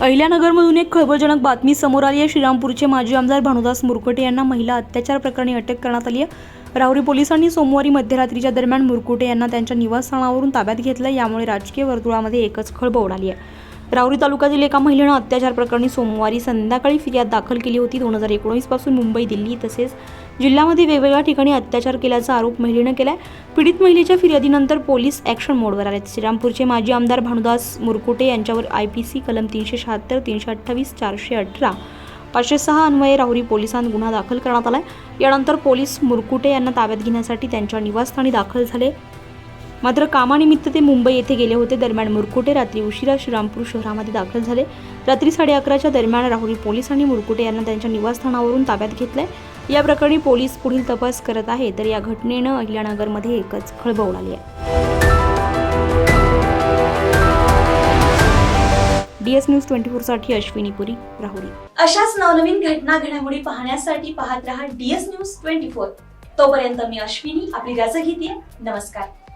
अहिल्यानगरमधून एक खळबळजनक बातमी समोर आली आहे. श्रीरामपूरचे माजी आमदार भानुदास मुरकुटे यांना महिला अत्याचार प्रकरणी अटक करण्यात आली आहे. राहुरी पोलिसांनी सोमवारी मध्यरात्रीच्या दरम्यान मुरकुटे यांना त्यांच्या निवासस्थानावरून ताब्यात घेतलं. यामुळे राजकीय वर्तुळामध्ये एकच खळबळ उडाली आहे. राहुरी तालुक्यातील एका महिलेनं अत्याचार प्रकरणी सोमवारी संध्याकाळी फिर्याद दाखल केली होती. दोन हजार एकोणीसपासून मुंबई दिल्ली तसेच जिल्ह्यामध्ये वेगवेगळ्या ठिकाणी अत्याचार केल्याचा आरोप महिलेनं केलाय. पीडित महिलेच्या फिर्यादीनंतर पोलीस ॲक्शन मोडवर आले श्रीरामपूरचे माजी आमदार भानुदास मुरकुटे यांच्यावर आय पी सी कलम तीनशे शहात्तर तीनशे अठ्ठावीस चारशे अठरा पाचशे सहा अन्वये राहुरी पोलिसांत गुन्हा दाखल करण्यात आलाय. यानंतर पोलीस मुरकुटे यांना ताब्यात घेण्यासाठी त्यांच्या निवासस्थानी दाखल झाले. मात्र कामानिमित्त ते मुंबई येथे गेले होते. दरम्यान मुरकुटे रात्री उशिरा श्रीरामपूर शहरामध्ये दाखल झाले. रात्री साडे अकराच्या दरम्यान राहुरी पोलिसांनी मुरकुटे यांना त्यांच्या निवासस्थानावरून ताब्यात घेतलंय. या प्रकरणी पोलीस पुढील तपास करत आहे. तर या घटनेनं अहिल्यानगरमध्ये एकच खळबळ उडाली आहे. डीएस न्यूज ट्वेंटी फोरसाठी अश्विनी पुरी राहुरी. अशाच नवनवीन घटना घडामोडी पाहण्यासाठी पाहत रहा डीएस न्यूज ट्वेंटी फोर. तोपर्यंत मी अश्विनी आपली रजा घेते. नमस्कार.